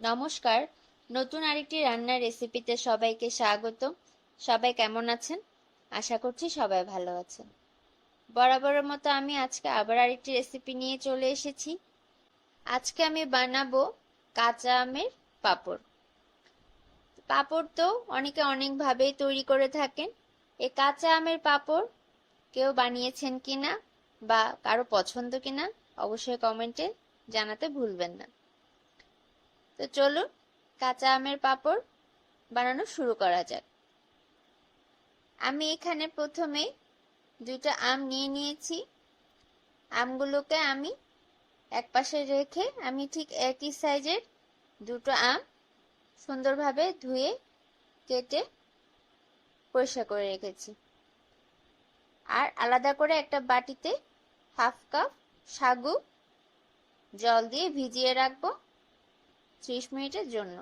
নমস্কার। নতুন আরেকটি রান্নার রেসিপিতে সবাইকে স্বাগত সবাই কেমন আছেন? আশা করছি সবাই ভালো আছেন। বরাবরের মতো আমি আজকে আবার আরেকটি রেসিপি নিয়ে চলে এসেছি। আজকে আমি বানাবো কাঁচা আমের পাঁপড়। পাঁপড় তো অনেকে অনেকভাবেই তৈরি করে থাকেন। এই কাঁচা আমের পাঁপড় কেউ বানিয়েছেন কিনা বা কারও পছন্দ কিনা অবশ্যই কমেন্টে জানাতে ভুলবেন না। তো চলুন কাঁচা আমের পাঁপড় বানানো শুরু করা যাক। আমি এখানে প্রথমে দুইটা আম নিয়ে নিয়েছি। আমগুলোকে আমি এক পাশে রেখে আমি ঠিক একই সাইজের দুটো আম সুন্দরভাবে ধুয়ে, কেটে পরিষ্কার করে রেখেছি। আর আলাদা করে একটা বাটিতে হাফ কাপ সাগু জল দিয়ে ভিজিয়ে রাখব। ত্রিশ মিনিটের জন্য।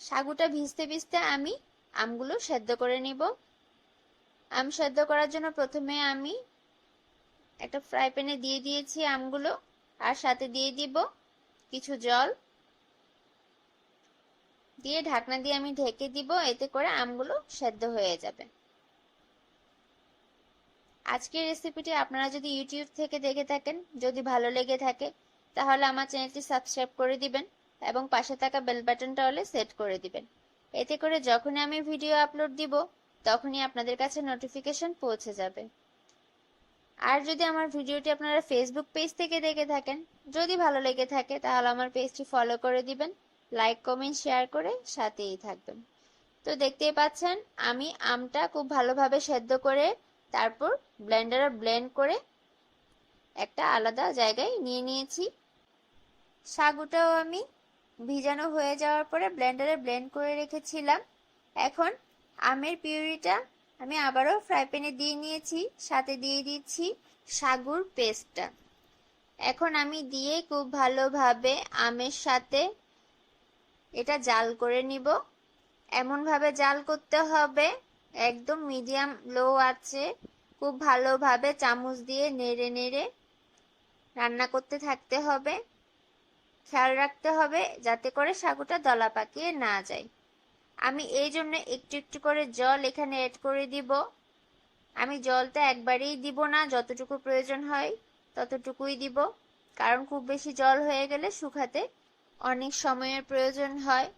সাগুটা ভিজতে ভিজতে আমি আমগুলো সেদ্ধ করে নিব। আম সেদ্ধ করার জন্য প্রথমে আমি একটা ফ্রাই প্যানে দিয়ে দিয়েছি আমগুলো, আর সাথে দিয়ে দিব কিছু জল। দিয়ে ঢাকনা দিয়ে আমি ঢেকে দিব, এতে করে আমগুলো সেদ্ধ হয়ে যাবে। আজকের রেসিপিটি আপনারা যদি ইউটিউব থেকে দেখে থাকেন, যদি ভালো লেগে থাকে তাহলে আমার চ্যানেলটি সাবস্ক্রাইব করে দিবেন এবং পাশে থাকা বেল বাটনটা হলে সেট করে দিবেন। এতে করে যখনই আমি ভিডিও আপলোড দিব, তখনই আপনাদের কাছে নোটিফিকেশন পৌঁছে যাবে। আর যদি আমার ভিডিওটি আপনারা ফেসবুক পেজ থেকে দেখে থাকেন, যদি ভালো লেগে থাকে, তাহলে আমার পেজটি ফলো করে দিবেন লাইক কমেন্ট শেয়ার করে সাথেই থাকবেন। তো দেখতেই পাচ্ছেন, আমি আমটা খুব ভালোভাবে সেদ্ধ করে, তারপর ব্লেন্ডারে ব্লেন্ড করে একটা আলাদা জায়গায় নিয়ে নিয়েছি। সাগুটাও আমি ভিজানো হয়ে যাওয়ার পরে ব্লেন্ডারে ব্লেন্ড করে রেখেছিলাম। এখন আমের পিউরিটা আমি আবারও ফ্রাই প্যানে দিয়ে নিয়েছি, সাথে দিয়ে দিচ্ছি সাগুর পেস্টটা। এখন আমি দিয়ে খুব ভালোভাবে আমের সাথে এটা জাল করে নিব। এমনভাবে জাল করতে হবে, একদম মিডিয়াম লো আছে, খুব ভালোভাবে চামচ দিয়ে নেড়ে নেড়ে রান্না করতে থাকতে হবে। খেয়াল রাখতে হবে যাতে করে সাগুটা দলা পাকিয়ে না যায়। আমি এই জন্য একটু একটু করে জল এখানে অ্যাড করে দিব। আমি জলটা একবারেই দিব না, যতটুকু প্রয়োজন হয় ততটুকুই দিব। কারণ খুব বেশি জল হয়ে গেলে শুকাতে অনেক সময়ের প্রয়োজন হয়।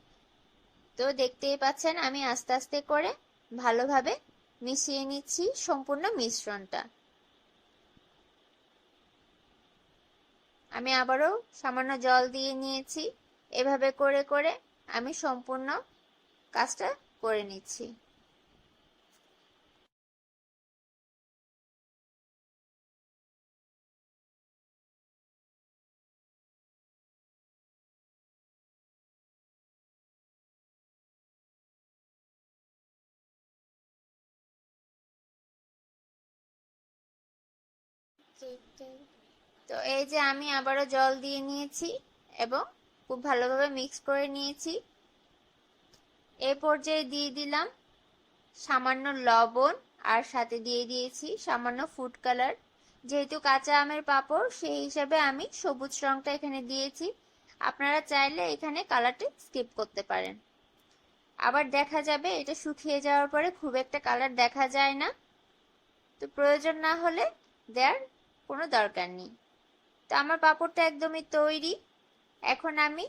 তো দেখতেই পাচ্ছেন, আমি আস্তে আস্তে করে ভালোভাবে মিশিয়ে নিচ্ছি সম্পূর্ণ মিশ্রণটা। আমি আবারও সামান্য জল দিয়ে নিয়েছি। এভাবে করে করে আমি সম্পূর্ণ কাজটা করে নিচ্ছি। তো এই যে আমি আবারও জল দিয়ে নিয়েছি এবং খুব ভালোভাবে মিক্স করে নিয়েছি। এই পর্যায়ে দিয়ে দিলাম সামান্য লবণ আর সাথে দিয়ে দিয়েছি সামান্য ফুড কালার যেহেতু কাঁচা আমের পাঁপড়, সেই হিসাবে আমি সবুজ রংটা এখানে দিয়েছি। আপনারা চাইলে এখানে কালারটি স্কিপ করতে পারেন। আবার দেখা যাবে এটা শুকিয়ে যাওয়ার পরে খুব একটা কালার দেখা যায় না। তো প্রয়োজন না হলে দেওয়ার কোনো দরকার নেই। তো আমার পাঁপড়টা একদমই তৈরি। এখন আমি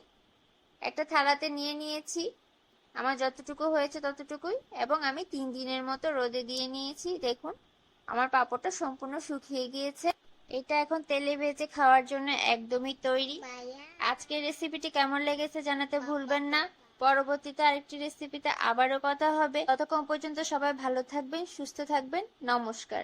একটা থালাতে নিয়ে নিয়েছি। আমার যতটুকু হয়েছে ততটুকুই এবং আমি তিন দিনের মতো রোদে দিয়ে নিয়েছি। দেখুন, আমার পাঁপড়টা সম্পূর্ণ শুকিয়ে গিয়েছে। এটা এখন তেলে ভেজে খাওয়ার জন্য একদমই তৈরি। আজকের রেসিপিটি কেমন লেগেছে জানাতে ভুলবেন না। পরবর্তীতে আরেকটি রেসিপিতে আবারও কথা হবে। ততক্ষণ পর্যন্ত সবাই ভালো থাকবেন, সুস্থ থাকবেন। নমস্কার।